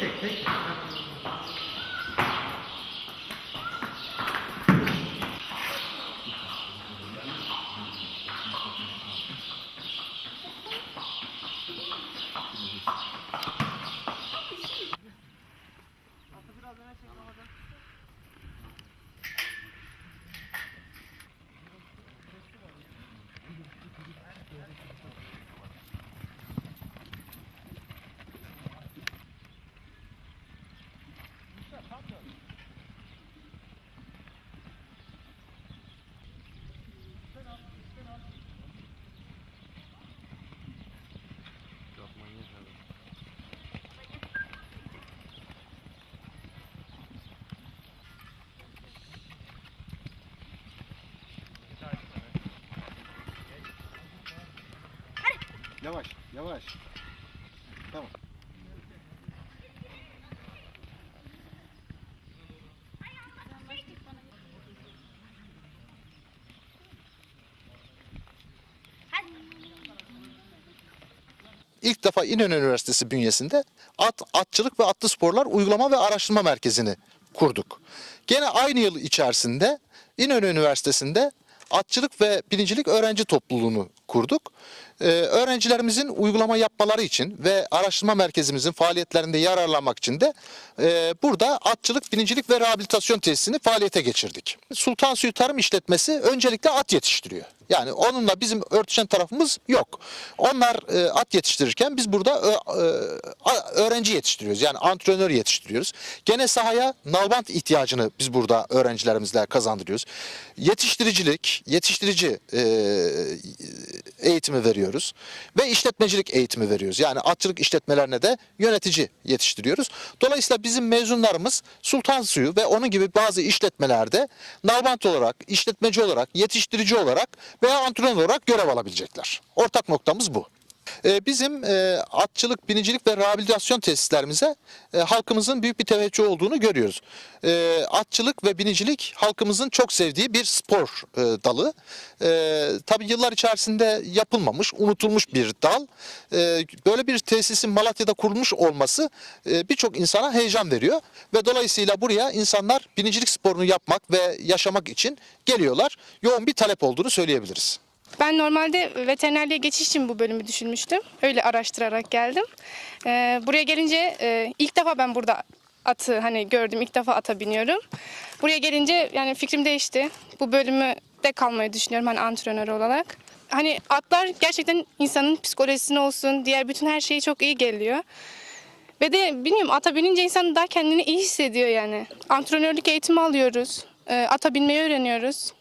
take, take, take. Yavaş, yavaş. Tamam. İlk defa İnönü Üniversitesi bünyesinde at, atçılık ve atlı sporlar uygulama ve araştırma merkezini kurduk. Gene aynı yıl içerisinde İnönü Üniversitesi'nde atçılık ve binicilik öğrenci topluluğunu kurduk. Ee, öğrencilerimizin uygulama yapmaları için ve araştırma merkezimizin faaliyetlerinde yararlanmak için de e, burada atçılık, binicilik ve rehabilitasyon tesisini faaliyete geçirdik. Sultan Suyu Tarım İşletmesi öncelikle at yetiştiriyor. Yani onunla bizim örtüşen tarafımız yok. Onlar e, at yetiştirirken biz burada e, öğrenci yetiştiriyoruz. Yani antrenör yetiştiriyoruz. Gene sahaya nalbant ihtiyacını biz burada öğrencilerimizle kazandırıyoruz. Yetiştiricilik, yetiştirici eğitimi veriyoruz ve işletmecilik eğitimi veriyoruz. Yani atçılık işletmelerine de yönetici yetiştiriyoruz. Dolayısıyla bizim mezunlarımız Sultan Suyu ve onun gibi bazı işletmelerde nalbant olarak, işletmeci olarak, yetiştirici olarak veya antrenör olarak görev alabilecekler. Ortak noktamız bu. Ee, Bizim e, atçılık, binicilik ve rehabilitasyon tesislerimize e, halkımızın büyük bir teveccüh olduğunu görüyoruz. E, Atçılık ve binicilik halkımızın çok sevdiği bir spor e, dalı. E, Tabii yıllar içerisinde yapılmamış, unutulmuş bir dal. Böyle bir tesisin Malatya'da kurulmuş olması birçok insana heyecan veriyor. Ve dolayısıyla buraya insanlar binicilik sporunu yapmak ve yaşamak için geliyorlar. Yoğun bir talep olduğunu söyleyebiliriz. Ben normalde veterinerliğe geçiş için bu bölümü düşünmüştüm. Öyle araştırarak geldim. Ee, buraya gelince e, ilk defa ben burada atı hani gördüm. ilk defa ata biniyorum. Buraya gelince yani fikrim değişti. Bu bölümü de kalmayı düşünüyorum hani antrenör olarak. Hani atlar gerçekten insanın psikolojisine olsun, diğer bütün her şeyi çok iyi geliyor. Ve de bilmiyorum ata binince insan daha kendini iyi hissediyor yani. Antrenörlük eğitimi alıyoruz. Ee, ata binmeyi öğreniyoruz.